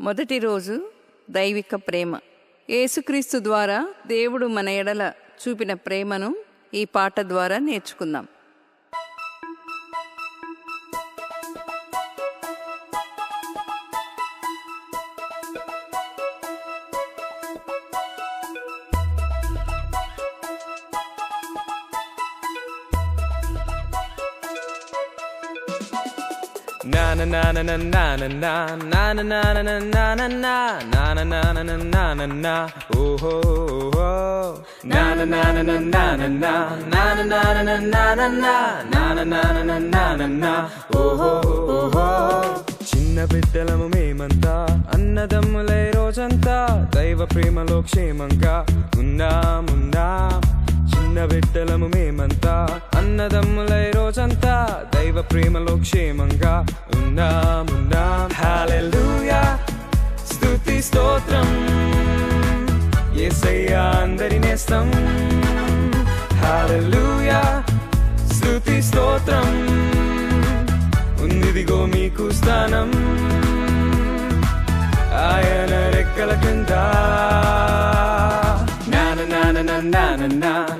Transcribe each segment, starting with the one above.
మొదటి రోజు దైవిక ప్రేమ. యేసుక్రీస్తు ద్వారా దేవుడు మన ఎడల చూపిన ప్రేమను ఈ పాట ద్వారా నేర్చుకుందాం. చిన్న బిడ్డలము మేమంతా అన్నదమ్ములై రోజంతా దైవ ప్రేమలో క్షేమంగా ఉందాముందా చిన్న బిడ్డలము మేమంతా అన్నదమ్ములై రోజంతా దైవ ప్రేమలో క్షేమంగా ఉన్నామున్నాం హల్లెలూయా స్తుతి స్తోత్రం ఏసయ్యా అందరి నేస్తం హల్లెలూయా స్తుతి స్తోత్రం ఉందిదిగో మీకు స్థానం ఆయన రెక్కల కింద నాన నాన నాన నాన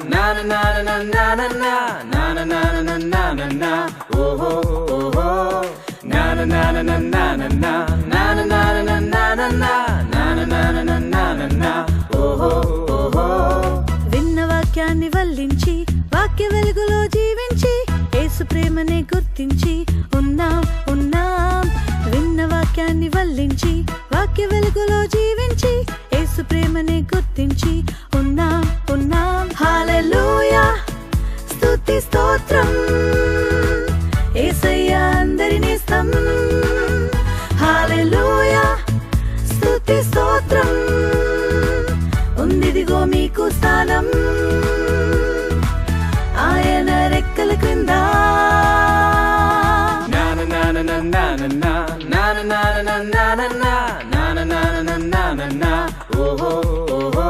నాన నాన నాన నాన నాన నాన ఓహో విన్న వాక్యాన్ని వల్లించి వాక్య వెలుగులో జీవించి ఏసు ప్రేమనే గుర్తించి ఉన్నాం ఉన్నాం. విన్న వాక్యాన్ని వల్లించి వాక్య వెలుగులో జీవించి ఏసు ప్రేమనే గుర్తించి ఉన్నాం ఉన్నాం. హాలూయా స్తుతి స్తోత్రం. స్తుతి స్తోత్రం. ఉందిదిగో మీకు స్థానం. ఆయన రెక్కల క్రింద. ఓహో ఓహో.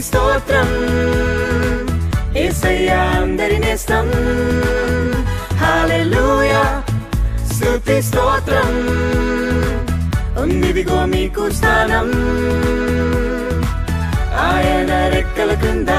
స్తోత్రం. యేసయ్యా అందరి నేస్తం స్తుతి స్తోత్రం ఉందిదిగో మీకు స్థానం ఆయన రెక్కల కింద